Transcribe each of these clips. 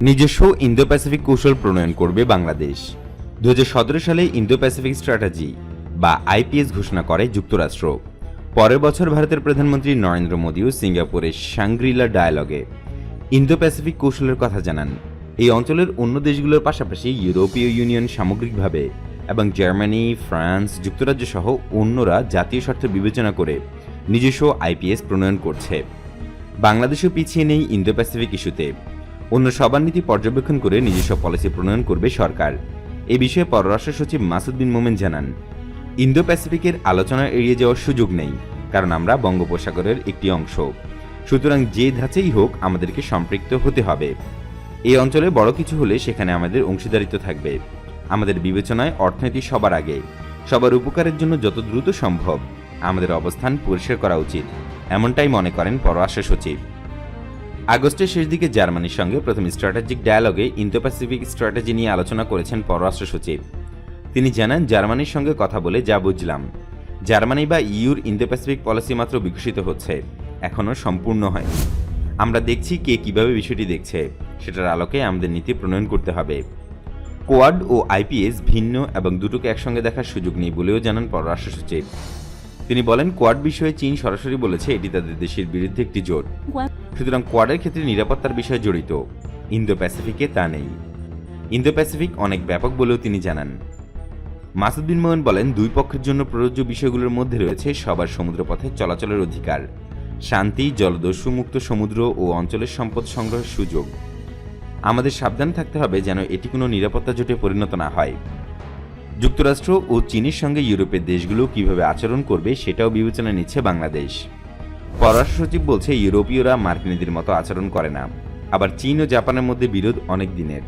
নিজস্ব Indo Pacific কৌশল প্রণয়ন করবে বাংলাদেশ। দু হাজার সতেরো সালে ইন্দো প্যাসিফিক স্ট্র্যাটেজি বা আইপিএস ঘোষণা করে যুক্তরাষ্ট্র। পরের বছর ভারতের প্রধানমন্ত্রী নরেন্দ্র মোদীও সিঙ্গাপুরের সাংগ্রিলা ডায়ালগে ইন্দো প্যাসিফিক কৌশলের কথা জানান। এই অঞ্চলের অন্য দেশগুলোর পাশাপাশি ইউরোপীয় ইউনিয়ন সামগ্রিকভাবে এবং জার্মানি, ফ্রান্স যুক্তরাজ্য সহ অন্যরা জাতীয় স্বার্থ বিবেচনা করে নিজস্ব আইপিএস প্রণয়ন করছে। বাংলাদেশও পিছিয়ে নেই ইন্দো প্যাসিফিক ইস্যুতে। অন্য সবার নীতি পর্যবেক্ষণ করে নিজস্ব পলিসি প্রণয়ন করবে সরকার। এ বিষয়ে পররাষ্ট্র সচিব মাসুদ বিন মোমেন জানান ইন্দো প্যাসিফিকের আলোচনা এড়িয়ে যাওয়ার সুযোগ নেই, কারণ আমরা বঙ্গোপসাগরের একটি অংশ। সুতরাং যে ধাঁচেই হোক আমাদেরকে সম্পৃক্ত হতে হবে। এই অঞ্চলে বড় কিছু হলে সেখানে আমাদের অংশীদারিত্ব থাকবে। আমাদের বিবেচনায় অর্থনীতি সবার আগে। সবার উপকারের জন্য যত দ্রুত সম্ভব আমাদের অবস্থান পরিষ্কার করা উচিত, এমনটাই মনে করেন পররাষ্ট্র সচিব। আগস্টের শেষ দিকে জার্মানির সঙ্গে প্রথম স্ট্র্যাটেজিক ডায়ালগে ইন্দো প্যাসিফিক স্ট্র্যাটেজি নিয়ে আলোচনা করেছেন পররাষ্ট্র সচিব। তিনি জানান, জার্মানির সঙ্গে কথা বলে যা বুঝলাম। জার্মানি বা ইউর ইন্দো প্যাসিফিক পলিসি মাত্র বিকশিত হচ্ছে এখনও সম্পূর্ণ হয়নি আমরা দেখছি কে কীভাবে বিষয়টি দেখছে। সেটার আলোকে আমাদের নীতি প্রণয়ন করতে হবে। কোয়াড ও আইপিএস ভিন্ন এবং দুটোকে একসঙ্গে দেখার সুযোগ নেই বলেও জানান পররাষ্ট্র সচিব। তিনি বলেন, কোয়াড বিষয়ে চীন সরাসরি বলেছে, এটি তাদের দেশের বিরুদ্ধে একটি জোট। সুতরাং কোয়াডের ক্ষেত্রে নিরাপত্তার বিষয় জড়িত। ইন্দো প্যাসিফিকে তা নেই। ইন্দো প্যাসিফিক অনেক ব্যাপক বলেও তিনি জানান। মাসুদ বিন মোহন বলেন, দুই পক্ষের জন্য প্রযোজ্য বিষয়গুলোর মধ্যে রয়েছে সবার সমুদ্রপথে চলাচলের অধিকার, শান্তি জলদস্যু মুক্ত সমুদ্র ও অঞ্চলের সম্পদ সংগ্রহের সুযোগ। আমাদের সাবধান থাকতে হবে যেন এটি কোনো নিরাপত্তা জোটে পরিণত না হয়। যুক্তরাষ্ট্র ও চীনের সঙ্গে ইউরোপের দেশগুলো কীভাবে আচরণ করবে সেটাও বিবেচনা নিচ্ছে বাংলাদেশ। পররাষ্ট্র সচিব বলছে, ইউরোপীয়রা মার্কিনীদের মতো আচরণ করে না। আবার চীন ও জাপানের মধ্যে বিরোধ অনেক দিনের।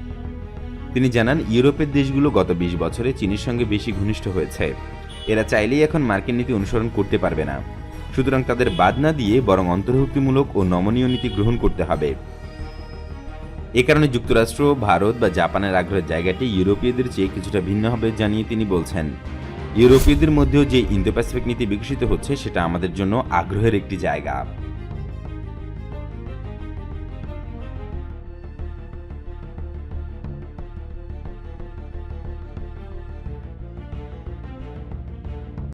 তিনি জানান, ইউরোপের দেশগুলো গত বিশ বছরে চীনের সঙ্গে বেশি ঘনিষ্ঠ হয়েছে। এরা চাইলেই এখন মার্কিন নীতি অনুসরণ করতে পারবে না। সুতরাং তাদের বাদ না দিয়ে বরং অন্তর্ভুক্তিমূলক ও নমনীয় নীতি গ্রহণ করতে হবে। এ কারণে যুক্তরাষ্ট্র, ভারত বা জাপানের আগ্রহের জায়গাটি ইউরোপীয়দের চেয়ে কিছুটা ভিন্ন হবে জানিয়ে তিনি বলছেন। ইউরোপীয়দের মধ্যেও যে ইন্দো প্যাসিফিক নীতি বিকশিত হচ্ছে সেটা আমাদের জন্য আগ্রহের একটি জায়গা।